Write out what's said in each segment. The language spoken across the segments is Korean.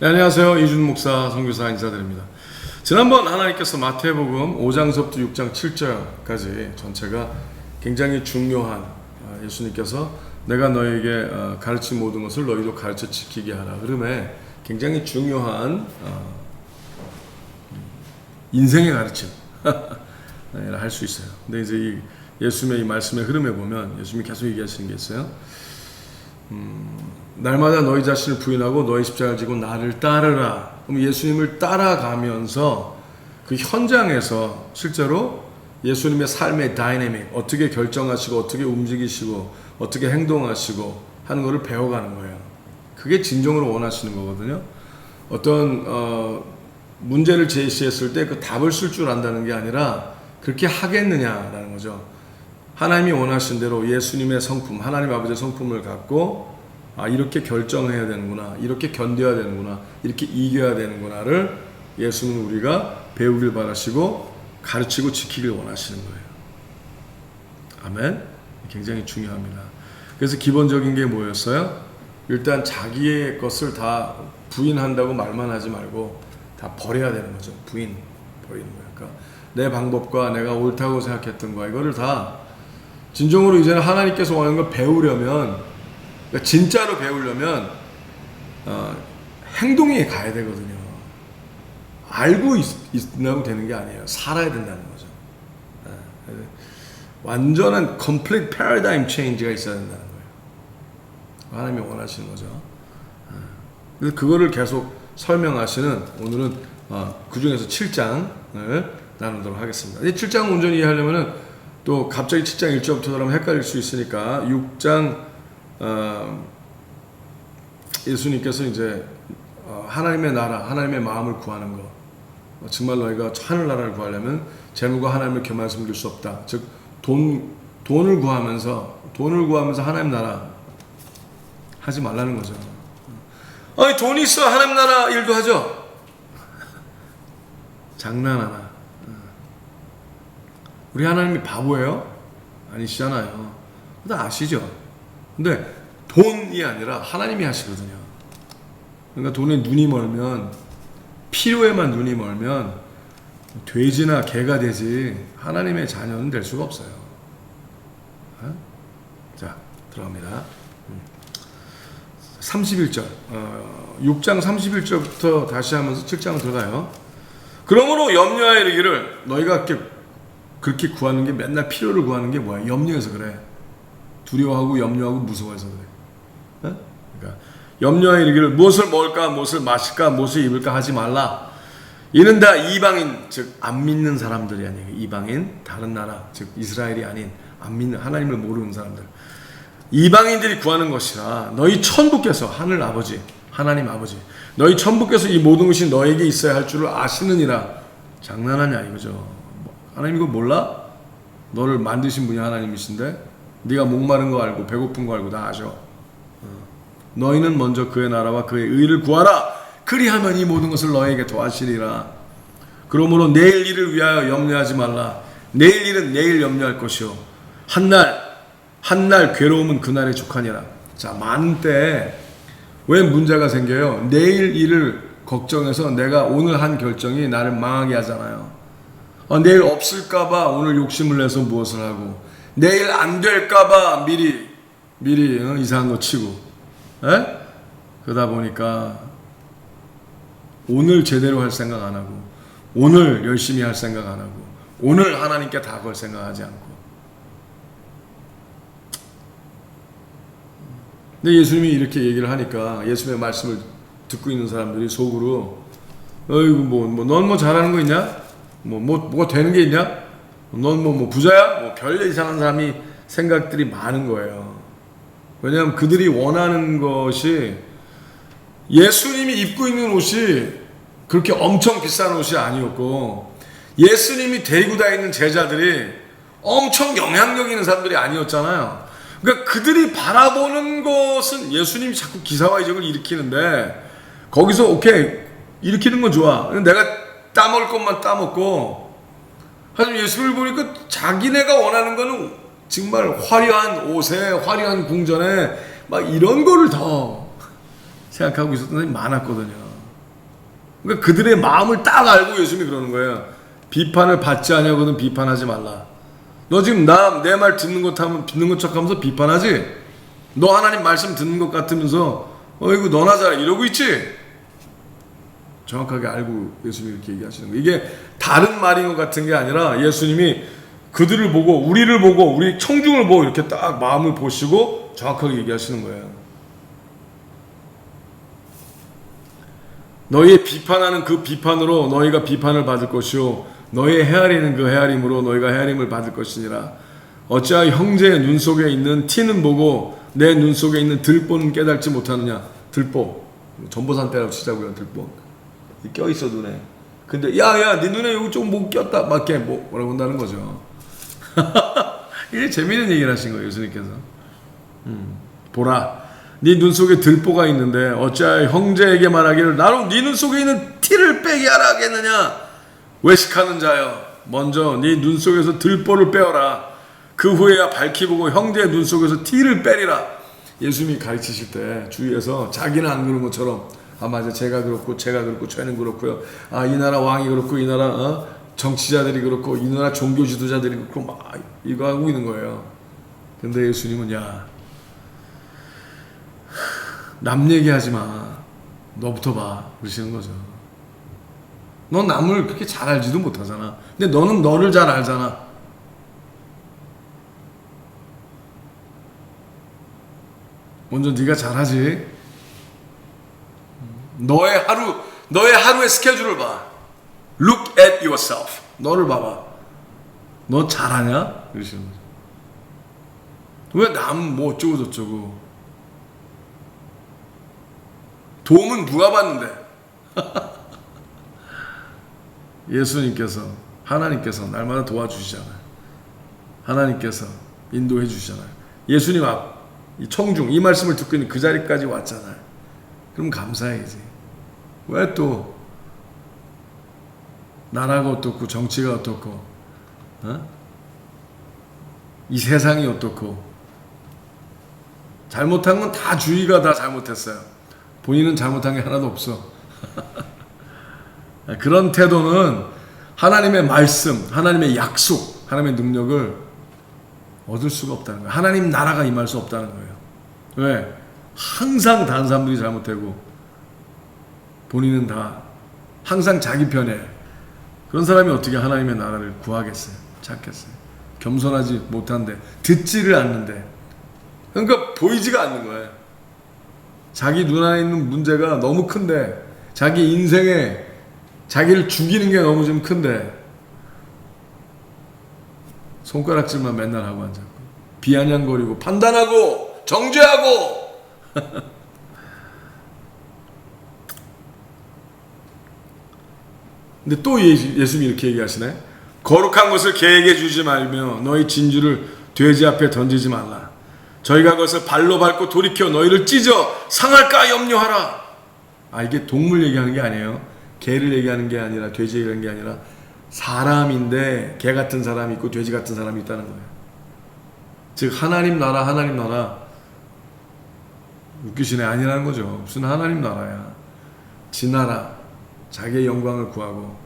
네, 안녕하세요. 이준 목사 선교사 인사드립니다. 지난번 하나님께서 마태복음 5장서부터 6장 7절까지 전체가 굉장히 중요한 어, 예수님께서 내가 너에게 어, 가르친 모든 것을 너희도 가르쳐 지키게 하라 흐름에 굉장히 중요한 어, 인생의 가르침 할 수 있어요. 근데 이제 이 예수님의 이 말씀의 흐름에 보면 예수님이 계속 얘기하시는 게 있어요. 날마다 너희 자신을 부인하고 너희 십자가를 지고 나를 따르라. 그럼 예수님을 따라가면서 그 현장에서 실제로 예수님의 삶의 다이내믹 어떻게 결정하시고 어떻게 움직이시고 어떻게 행동하시고 하는 것을 배워가는 거예요. 그게 진정으로 원하시는 거거든요. 어떤 어, 문제를 제시했을 때 그 답을 쓸 줄 안다는 게 아니라 그렇게 하겠느냐라는 거죠. 하나님이 원하신 대로 예수님의 성품, 하나님 아버지의 성품을 갖고 아 이렇게 결정해야 되는구나, 이렇게 견뎌야 되는구나, 이렇게 이겨야 되는구나를 예수는 우리가 배우길 바라시고 가르치고 지키길 원하시는 거예요. 아멘. 굉장히 중요합니다. 그래서 기본적인 게 뭐였어요? 일단 자기의 것을 다 부인한다고 말만 하지 말고 다 버려야 되는 거죠. 부인 버리는 거예요. 그러니까 내 방법과 내가 옳다고 생각했던 거 이거를 다 진정으로 이제는 하나님께서 원하는 걸 배우려면 그러니까 진짜로 배우려면 어, 행동에 가야 되거든요. 알고 있, 있나고 되는 게 아니에요. 살아야 된다는 거죠. 예, 그래서 완전한 complete paradigm change가 있어야 된다는 거예요. 하나님이 원하시는 거죠. 예. 그래서 그거를 계속 설명하시는 오늘은 어, 그 중에서 7장을 나누도록 하겠습니다. 7장 온전히 이해하려면은 또 갑자기 7장 1절부터 그러면 헷갈릴 수 있으니까 6장 어, 예수님께서 이제 어, 하나님의 나라, 하나님의 마음을 구하는 것. 어, 정말 너희가 하늘나라를 구하려면 재물과 하나님을 겸하여 섬길 수 없다. 즉, 돈, 돈을 구하면서, 돈을 구하면서 하나님 나라 하지 말라는 거죠. 아니, 돈이 있어 하나님 나라 일도 하죠? 장난하나. 우리 하나님이 바보예요? 아니시잖아요. 다 아시죠? 근데 돈이 아니라 하나님이 하시거든요. 그러니까 돈에 눈이 멀면 필요에만 눈이 멀면 돼지나 개가 되지 하나님의 자녀는 될 수가 없어요. 어? 자 들어갑니다. 31절 어, 6장 31절부터 다시 하면서 7장 들어가요. 그러므로 염려하여 이르기를 너희가 그렇게 구하는 게 맨날 필요를 구하는 게 뭐야? 염려해서 그래. 두려워하고 염려하고 무서워해서 그래. 어? 그러니까 염려하여 이르기를 무엇을 먹을까, 무엇을 마실까, 무엇을 입을까 하지 말라. 이는 다 이방인, 즉 안 믿는 사람들이 아니에요. 이방인, 다른 나라, 즉 이스라엘이 아닌 안 믿는 하나님을 모르는 사람들. 이방인들이 구하는 것이라 너희 천부께서 하늘 아버지, 하나님 아버지, 너희 천부께서 이 모든 것이 너에게 있어야 할 줄을 아시느니라. 장난하냐 이거죠. 하나님 이거 몰라? 너를 만드신 분이 하나님이신데 네가 목마른 거 알고 배고픈 거 알고 다 아셔. 너희는 먼저 그의 나라와 그의 의를 구하라. 그리하면 이 모든 것을 너에게 도하시리라. 그러므로 내일 일을 위하여 염려하지 말라. 내일 일은 내일 염려할 것이요. 한날 한날 괴로움은 그날의 족하니라. 자, 많은 때왜 문제가 생겨요? 내일 일을 걱정해서 내가 오늘 한 결정이 나를 망하게 하잖아요. 어, 내일 없을까봐 오늘 욕심을 내서 무엇을 하고 내일 안 될까봐 미리 미리 어, 이상한 거 치고 에? 그러다 보니까 오늘 제대로 할 생각 안 하고 오늘 열심히 할 생각 안 하고 오늘 하나님께 다 걸 생각하지 않고 근데 예수님이 이렇게 얘기를 하니까 예수님의 말씀을 듣고 있는 사람들이 속으로 어이구 뭐넌 뭐 잘하는 거 있냐? 뭐, 뭐 뭐가 되는 게 있냐? 넌뭐 뭐 부자야? 뭐 별일 이상한 사람이 생각들이 많은 거예요. 왜냐하면 그들이 원하는 것이 예수님이 입고 있는 옷이 그렇게 엄청 비싼 옷이 아니었고 예수님이 데리고 다니는 제자들이 엄청 영향력 있는 사람들이 아니었잖아요. 그러니까 그들이 바라보는 것은 예수님이 자꾸 기사와 이적을 일으키는데 거기서 오케이 일으키는 건 좋아. 내가 따먹을 것만 따먹고 하지만 예수를 보니까 자기네가 원하는 거는 정말 화려한 옷에 화려한 궁전에 막 이런 거를 더 생각하고 있었던 사람이 많았거든요. 그러니까 그들의 마음을 딱 알고 예수님이 그러는 거예요. 비판을 받지 않냐고는 비판하지 말라. 너 지금 나 내 말 듣는 것 하면 듣는 것 척하면서 비판하지? 너 하나님 말씀 듣는 것 같으면서 어이구 너나 잘해 이러고 있지? 정확하게 알고 예수님이 이렇게 얘기하시는 거예요. 이게 다른 말인 것 같은 게 아니라 예수님이 그들을 보고 우리를 보고 우리 청중을 보고 이렇게 딱 마음을 보시고 정확하게 얘기하시는 거예요. 너희의 비판하는 그 비판으로 너희가 비판을 받을 것이요. 너희의 헤아리는 그 헤아림으로 너희가 헤아림을 받을 것이니라. 어찌하여 형제의 눈 속에 있는 티는 보고 내 눈 속에 있는 들보는 깨닫지 못하느냐? 들보. 전보산 때라고 치자고요 들보 껴 있어 눈에. 근데 야야 네 눈에 여기 좀뭐 꼈다. 막 이렇게 뭐, 뭐라고 한다는 거죠. 이게 재미있는 얘기를 하신 거예요 예수님께서. 음, 보라. 네 눈 속에 들보가 있는데 어찌하여 형제에게 말하기를 나로 네 눈 속에 있는 티를 빼게 하라 하겠느냐? 외식하는 자여 먼저 네 눈 속에서 들보를 빼어라. 그 후에야 밝히 보고 형제의 눈 속에서 티를 빼리라. 예수님이 가르치실 때 주위에서 자기는 안 그런 것처럼 아 맞아 제가 그렇고 제가 그렇고 저는 그렇고요 아 이 나라 왕이 그렇고 이 나라 어? 정치자들이 그렇고 이 나라 종교 지도자들이 그렇고 막 이거 하고 있는 거예요 근데 예수님은 야 남 얘기하지 마. 너부터 봐. 그러시는 거죠. 넌 남을 그렇게 잘 알지도 못하잖아. 근데 너는 너를 잘 알잖아. 먼저 네가 잘하지. 너의 하루, 너의 하루의 스케줄을 봐. Look at yourself. 너를 봐봐. 너 잘하냐? 그러시는 거죠. 왜남뭐 어쩌고 저쩌고. 도움은 누가 받는데? 예수님께서 하나님께서 날마다 도와주시잖아요. 하나님께서 인도해 주시잖아요. 예수님 앞, 이 청중, 이 말씀을 듣고 있는 그 자리까지 왔잖아요. 그럼 감사해야지. 왜 또 나라가 어떻고 정치가 어떻고 어? 이 세상이 어떻고 잘못한 건 다 주위가 다 잘못했어요. 본인은 잘못한 게 하나도 없어. 그런 태도는 하나님의 말씀, 하나님의 약속, 하나님의 능력을 얻을 수가 없다는 거예요. 하나님 나라가 임할 수 없다는 거예요. 왜? 항상 다른 사람들이 잘못되고 본인은 다 항상 자기 편에 그런 사람이 어떻게 하나님의 나라를 구하겠어요? 찾겠어요? 겸손하지 못한데 듣지를 않는데 그러니까 보이지가 않는 거예요. 자기 눈 안에 있는 문제가 너무 큰데 자기 인생에 자기를 죽이는 게 너무 좀 큰데 손가락질만 맨날 하고 앉았고 비아냥거리고 판단하고 정죄하고 근데 또 예수, 예수님이 이렇게 얘기하시네 거룩한 것을 개에게 주지 말며 너희 진주를 돼지 앞에 던지지 말라 저희가 그것을 발로 밟고 돌이켜 너희를 찢어 상할까 염려하라. 아 이게 동물 얘기하는 게 아니에요. 개를 얘기하는 게 아니라 돼지 얘기하는 게 아니라 사람인데 개 같은 사람이 있고 돼지 같은 사람이 있다는 거예요. 즉 하나님 나라 하나님 나라 웃기시네 아니라는 거죠. 무슨 하나님 나라야. 지 나라 자기의 영광을 구하고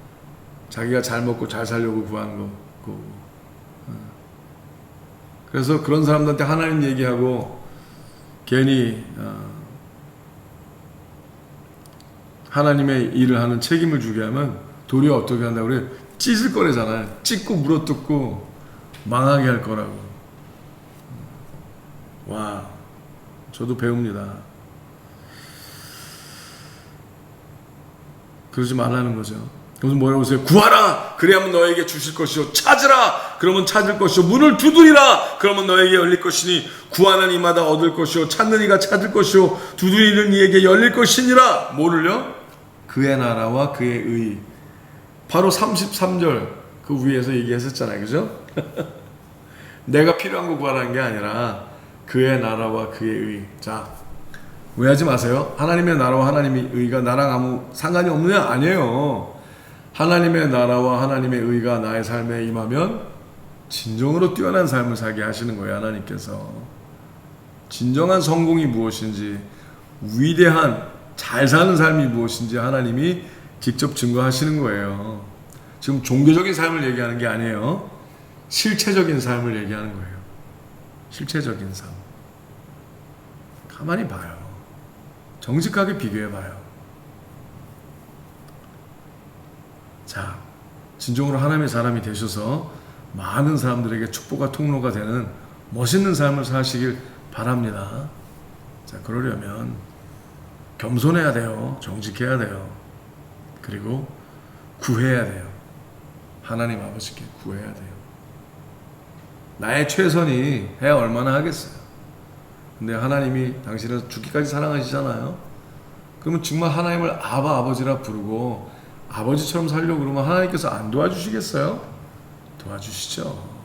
자기가 잘 먹고 잘 살려고 구하는 거. 그 그래서 그런 사람들한테 하나님 얘기하고 괜히 어, 하나님의 일을 하는 책임을 주게 하면 도리어 어떻게 한다고 그래? 찢을 거래잖아요. 찢고 물어뜯고 망하게 할 거라고. 와, 저도 배웁니다. 그러지 말라는 거죠. 그래서 뭐라고 하세요? 구하라! 그래야만 너에게 주실 것이요. 찾으라! 그러면 찾을 것이요. 문을 두드리라! 그러면 너에게 열릴 것이니 구하는 이마다 얻을 것이요. 찾는 이가 찾을 것이요. 두드리는 이에게 열릴 것이니라! 뭐를요? 그의 나라와 그의 의. 바로 33절 그 위에서 얘기했었잖아요. 그죠? 내가 필요한 거 구하라는 게 아니라 그의 나라와 그의 의. 자, 오해하지 마세요. 하나님의 나라와 하나님의 의가 나랑 아무 상관이 없느냐? 아니에요. 하나님의 나라와 하나님의 의가 나의 삶에 임하면 진정으로 뛰어난 삶을 살게 하시는 거예요, 하나님께서. 진정한 성공이 무엇인지, 위대한 잘 사는 삶이 무엇인지 하나님이 직접 증거하시는 거예요. 지금 종교적인 삶을 얘기하는 게 아니에요. 실체적인 삶을 얘기하는 거예요. 실체적인 삶. 가만히 봐요. 정직하게 비교해 봐요. 자, 진정으로 하나님의 사람이 되셔서 많은 사람들에게 축복과 통로가 되는 멋있는 삶을 사시길 바랍니다. 자, 그러려면 겸손해야 돼요. 정직해야 돼요. 그리고 구해야 돼요. 하나님 아버지께 구해야 돼요. 나의 최선이 해야 얼마나 하겠어요. 근데 하나님이 당신을 죽기까지 사랑하시잖아요. 그러면 정말 하나님을 아바 아버지라 부르고 아버지처럼 살려고 그러면 하나님께서 안 도와주시겠어요? 도와주시죠.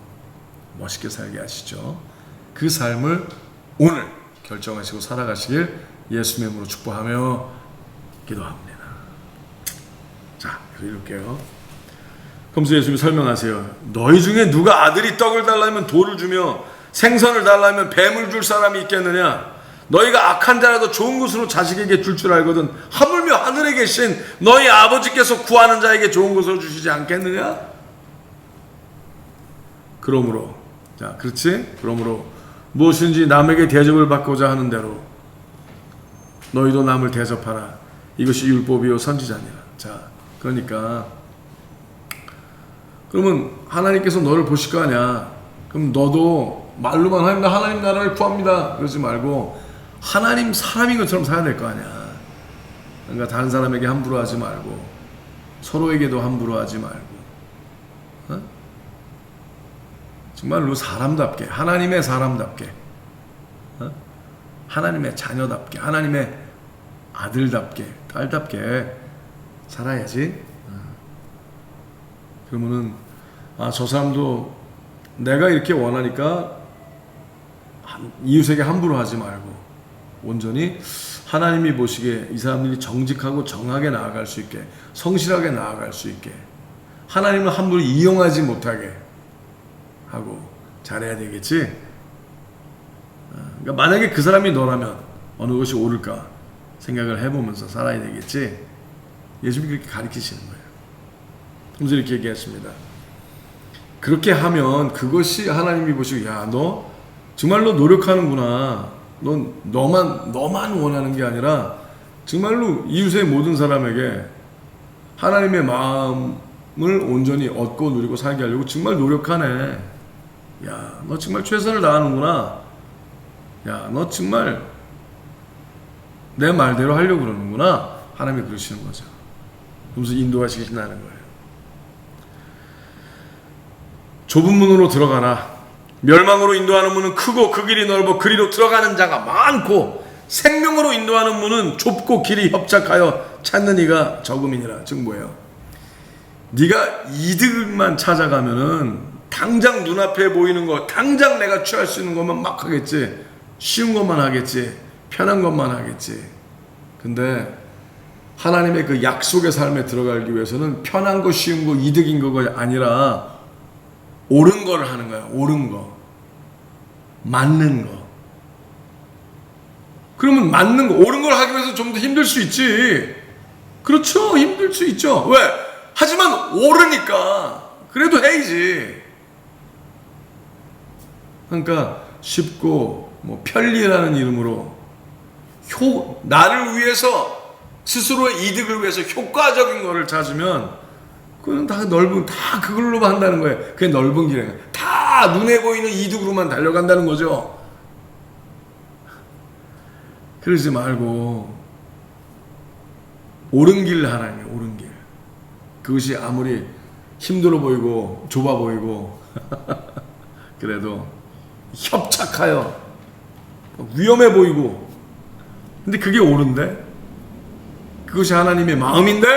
멋있게 살게 하시죠. 그 삶을 오늘 결정하시고 살아가시길 예수님의 이름으로 축복하며 기도합니다. 자, 읽을게요. 그러면서 예수님이 설명하세요. 너희 중에 누가 아들이 떡을 달라면 돌을 주며 생선을 달라면 뱀을 줄 사람이 있겠느냐? 너희가 악한 자라도 좋은 것으로 자식에게 줄줄 알거든 하물며 하늘에 계신 너희 아버지께서 구하는 자에게 좋은 것으로 주시지 않겠느냐? 그러므로 자 그렇지? 그러므로 무엇인지 남에게 대접을 받고자 하는 대로 너희도 남을 대접하라 이것이 율법이요 선지자니라 자 그러니까 그러면 하나님께서 너를 보실 거 아니야 그럼 너도 말로만 나 하나님 나라를 구합니다 그러지 말고 하나님 사람인 것처럼 살아야 될 거 아니야 그러니까 다른 사람에게 함부로 하지 말고 서로에게도 함부로 하지 말고 어? 정말로 사람답게 하나님의 사람답게 어? 하나님의 자녀답게 하나님의 아들답게 딸답게 살아야지 어. 그러면은 아 저 사람도 내가 이렇게 원하니까 한- 이웃에게 함부로 하지 말고 온전히 하나님이 보시기에 이 사람들이 정직하고 정하게 나아갈 수 있게 성실하게 나아갈 수 있게 하나님을 함부로 이용하지 못하게 하고 잘해야 되겠지. 어, 그러니까 만약에 그 사람이 너라면 어느 것이 옳을까 생각을 해보면서 살아야 되겠지. 예수님이 그렇게 가르치시는 거예요. 그래서 이렇게 얘기했습니다. 그렇게 하면 그것이 하나님이 보시고 야 너 정말로 노력하는구나. 넌 너만 너만 원하는 게 아니라 정말로 이웃의 모든 사람에게 하나님의 마음을 온전히 얻고 누리고 살게 하려고 정말 노력하네. 야, 너 정말 최선을 다하는구나. 야, 너 정말 내 말대로 하려고 그러는구나. 하나님이 그러시는 거죠. 그러면서 인도하시겠다는 거예요. 좁은 문으로 들어가라. 멸망으로 인도하는 문은 크고 그 길이 넓어 그리로 들어가는 자가 많고 생명으로 인도하는 문은 좁고 길이 협착하여 찾는 이가 적음이니라. 즉 뭐예요? 네가 이득만 찾아가면은 당장 눈앞에 보이는 거, 당장 내가 취할 수 있는 것만 막 하겠지. 쉬운 것만 하겠지. 편한 것만 하겠지. 근데 하나님의 그 약속의 삶에 들어가기 위해서는 편한 거, 쉬운 거, 이득인 거가 아니라 옳은 걸 하는 거야. 옳은 거. 맞는 거. 그러면 맞는 거, 옳은 걸 하기 위해서 좀 더 힘들 수 있지. 그렇죠. 힘들 수 있죠. 왜? 하지만 옳으니까. 그래도 해야지. 그러니까 쉽고 뭐 편리라는 이름으로 효, 나를 위해서 스스로의 이득을 위해서 효과적인 거를 찾으면 그건 다 넓은 다 그걸로만 한다는 거예요. 그게 넓은 길이에요. 다 눈에 보이는 이득으로만 달려간다는 거죠. 그러지 말고 옳은 길 하나님, 옳은 길. 그것이 아무리 힘들어 보이고 좁아 보이고 그래도 협착하여 위험해 보이고 근데 그게 옳은데 그것이 하나님의 마음인데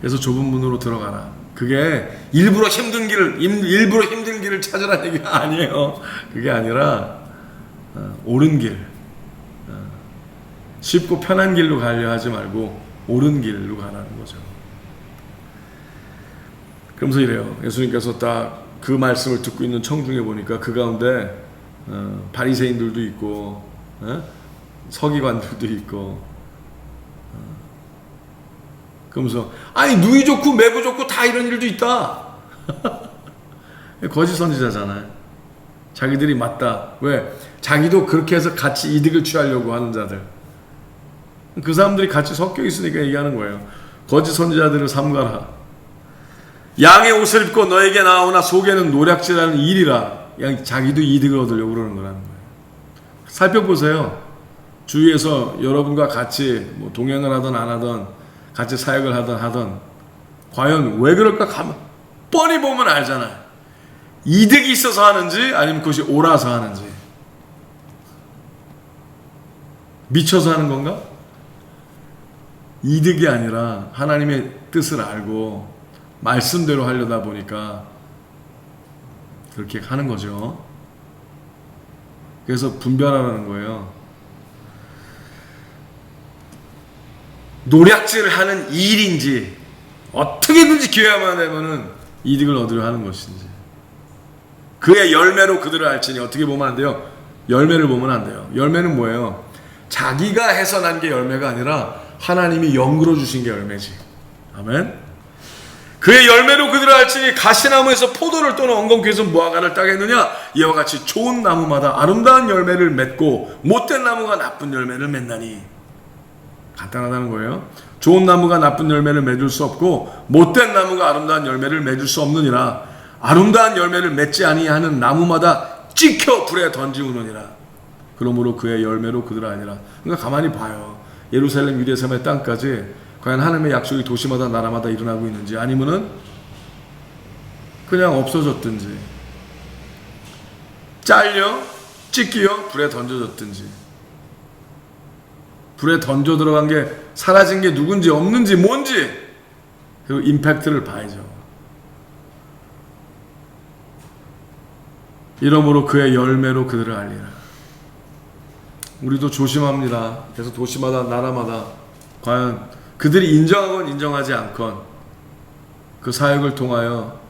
그래서 좁은 문으로 들어가라. 그게 일부러 힘든 길을 임- 일부러 힘든 길을 찾으라는 얘기가 아니에요. 그게 아니라 어, 옳은 길, 어, 쉽고 편한 길로 가려 하지 말고 옳은 길로 가라는 거죠. 그러면서 이래요. 예수님께서 딱 그 말씀을 듣고 있는 청중에 보니까 그 가운데 어, 바리새인들도 있고 어? 서기관들도 있고 어, 그러면서 아니 누이 좋고 매부 좋고 다 이런 일도 있다. 거짓 선지자잖아요. 자기들이 맞다. 왜? 자기도 그렇게 해서 같이 이득을 취하려고 하는 자들. 그 사람들이 같이 섞여 있으니까 얘기하는 거예요. 거짓 선지자들을 삼가라. 양의 옷을 입고 너에게 나오나 속에는 노략질하는 일이라. 그냥 자기도 이득을 얻으려고 그러는 거라는 거예요. 살펴보세요. 주위에서 여러분과 같이 뭐 동행을 하든 안 하든 같이 사역을 하든 하든 과연 왜 그럴까 가만 뻔히 보면 알잖아요. 이득이 있어서 하는지 아니면 그것이 옳아서 하는지 미쳐서 하는 건가? 이득이 아니라 하나님의 뜻을 알고 말씀대로 하려다 보니까 그렇게 하는 거죠. 그래서 분별하라는 거예요. 노략질을 하는 일인지 어떻게든지 기회만 되면은 이득을 얻으려 하는 것인지 그의 열매로 그들을 알지니 어떻게 보면 안 돼요? 열매를 보면 안 돼요. 열매는 뭐예요? 자기가 해서 난게 열매가 아니라 하나님이 연구로 주신 게 열매지. 아멘. 그의 열매로 그들을 알지니 가시나무에서 포도를 또는 엉겅퀴에서 무화과를 따겠느냐 이와 같이 좋은 나무마다 아름다운 열매를 맺고 못된 나무가 나쁜 열매를 맺나니 간단하다는 거예요. 좋은 나무가 나쁜 열매를 맺을 수 없고 못된 나무가 아름다운 열매를 맺을 수 없느니라. 아름다운 열매를 맺지 아니하는 나무마다 찍혀 불에 던지우느니라. 그러므로 그의 열매로 그들 아니라. 그러니까 가만히 봐요. 예루살렘 유대섬의 땅까지 과연 하나님의 약속이 도시마다 나라마다 일어나고 있는지 아니면은 그냥 없어졌든지 잘려 찢기어 불에 던져졌든지 불에 던져 들어간 게 사라진 게 누군지 없는지 뭔지 그 임팩트를 봐야죠. 이러므로 그의 열매로 그들을 알리라. 우리도 조심합니다. 그래서 도시마다 나라마다 과연 그들이 인정하건 인정하지 않건 그 사역을 통하여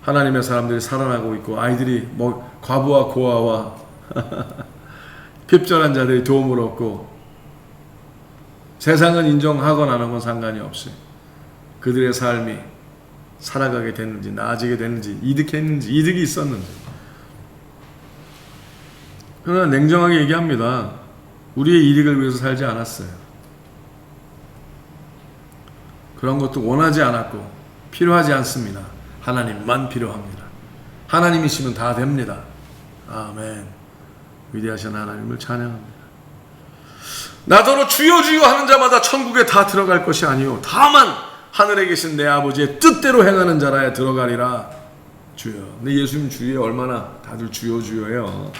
하나님의 사람들이 살아나고 있고 아이들이 뭐 과부와 고아와 핍절한 자들이 도움을 얻고 세상은 인정하건 안 하건 상관이 없이 그들의 삶이 살아가게 됐는지 나아지게 됐는지 이득했는지 이득이 있었는지 그러나 냉정하게 얘기합니다. 우리의 이득을 위해서 살지 않았어요. 그런 것도 원하지 않았고 필요하지 않습니다. 하나님만 필요합니다. 하나님이시면 다 됩니다. 아멘. 위대하신 하나님을 찬양합니다. 나더러 주여 주여 하는 자마다 천국에 다 들어갈 것이 아니요 다만 하늘에 계신 내 아버지의 뜻대로 행하는 자라야 들어가리라 주여. 근데 예수님 주위에 얼마나 다들 주여 주여해요.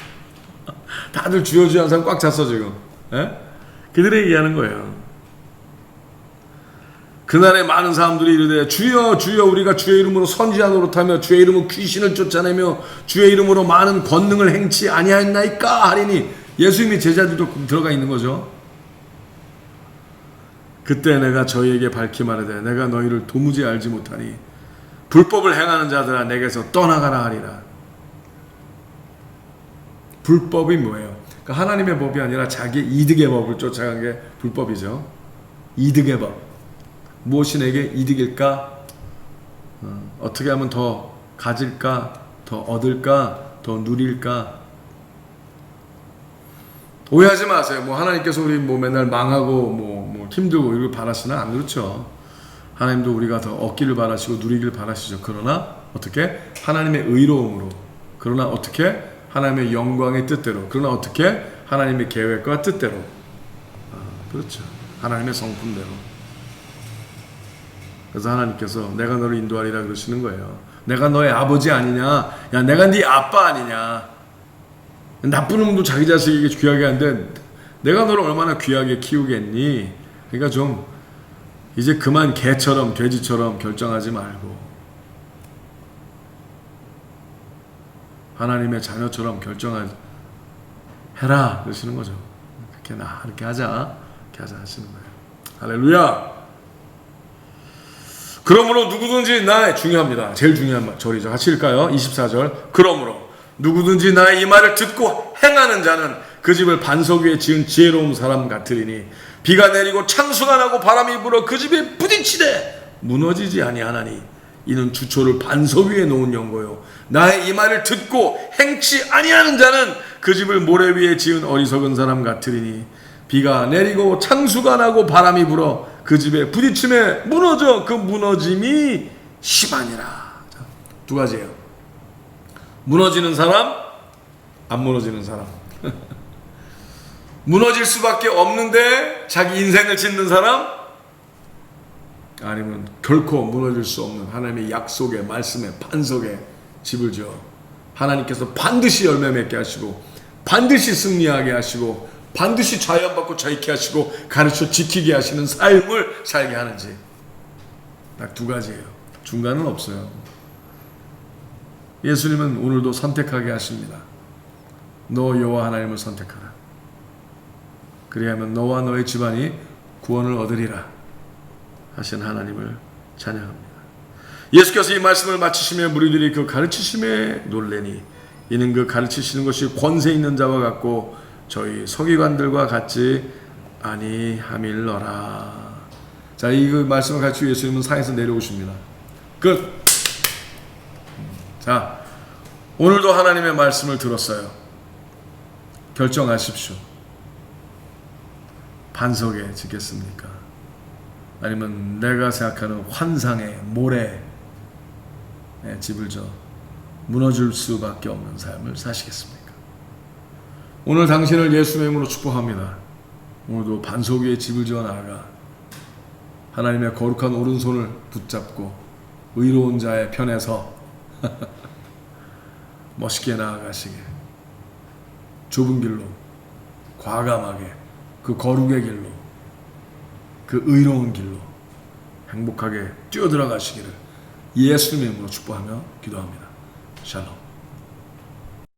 다들 주여 주여 하는 사람 꽉 찼어 지금. 예? 그들이 얘기하는 거예요. 그날에 많은 사람들이 이르되 주여 주여 우리가 주의 이름으로 선지자 노릇하며 주의 이름으로 귀신을 쫓아내며 주의 이름으로 많은 권능을 행치 아니하였나이까 하리니 예수님이 제자들도 들어가 있는 거죠. 그때 내가 저희에게 밝히 말하되 내가 너희를 도무지 알지 못하니 불법을 행하는 자들아 내게서 떠나가라 하리라. 불법이 뭐예요? 그러니까 하나님의 법이 아니라 자기 이득의 법을 쫓아간 게 불법이죠. 이득의 법. 무엇이 내게 이득일까? 어, 어떻게 하면 더 가질까? 더 얻을까? 더 누릴까? 오해하지 마세요. 뭐 하나님께서 우리 뭐 맨날 망하고 뭐, 뭐 힘들고 이걸 바라시나 안 그렇죠. 하나님도 우리가 더 얻기를 바라시고 누리기를 바라시죠. 그러나 어떻게 하나님의 의로움으로 그러나 어떻게 하나님의 영광의 뜻대로 그러나 어떻게 하나님의 계획과 뜻대로 아, 그렇죠. 하나님의 성품대로. 그래서 하나님께서 내가 너를 인도하리라 그러시는 거예요. 내가 너의 아버지 아니냐? 야, 내가 네 아빠 아니냐? 나쁜 놈도 자기 자식에게 귀하게 하는데 내가 너를 얼마나 귀하게 키우겠니? 그러니까 좀 이제 그만 개처럼 돼지처럼 결정하지 말고 하나님의 자녀처럼 결정을 해라 그러시는 거죠. 그렇게 나 이렇게 하자 이렇게 하자 하시는 거예요. 할렐루야. 그러므로 누구든지 나의 중요합니다. 제일 중요한 말 절이죠. 읽까요? 24절. 그러므로 누구든지 나의 이 말을 듣고 행하는 자는 그 집을 반석 위에 지은 지혜로운 사람 같으리니 비가 내리고 창수가 나고 바람이 불어 그 집에 부딪히되 무너지지 아니하나니 이는 주초를 반석 위에 놓은 연고요. 나의 이 말을 듣고 행치 아니하는 자는 그 집을 모래 위에 지은 어리석은 사람 같으리니 비가 내리고 창수가 나고 바람이 불어 그 집에 부딪힘에 무너져 그 무너짐이 심하니라. 자, 두 가지예요 무너지는 사람 안 무너지는 사람 무너질 수밖에 없는데 자기 인생을 짓는 사람 아니면 결코 무너질 수 없는 하나님의 약속의 말씀의 반석에 집을 지어 하나님께서 반드시 열매 맺게 하시고 반드시 승리하게 하시고 반드시 자연받고 자익게 하시고 가르쳐 지키게 하시는 삶을 살게 하는지 딱 두 가지예요. 중간은 없어요. 예수님은 오늘도 선택하게 하십니다. 너 여호와 하나님을 선택하라. 그리하면 너와 너의 집안이 구원을 얻으리라 하신 하나님을 찬양합니다. 예수께서 이 말씀을 마치시며 무리들이 그 가르치심에 놀래니 이는 그 가르치시는 것이 권세 있는 자와 같고 저희 서기관들과 같지 아니함일러라. 자, 이그 말씀을 가르치고 예수님은 상에서 내려오십니다. 끝. 자, 오늘도 하나님의 말씀을 들었어요. 결정하십시오. 반석에 짓겠습니까? 아니면 내가 생각하는 환상의 모래에 집을 져 무너질 수밖에 없는 삶을 사시겠습니까? 오늘 당신을 예수의 이름으로 축복합니다. 오늘도 반석 위에 집을 지어 나아가 하나님의 거룩한 오른손을 붙잡고 의로운 자의 편에서 멋있게 나아가시게 좁은 길로 과감하게 그 거룩의 길로 그 의로운 길로 행복하게 뛰어들어가시기를 예수님의 이름으로 축복하며 기도합니다. 샬롬.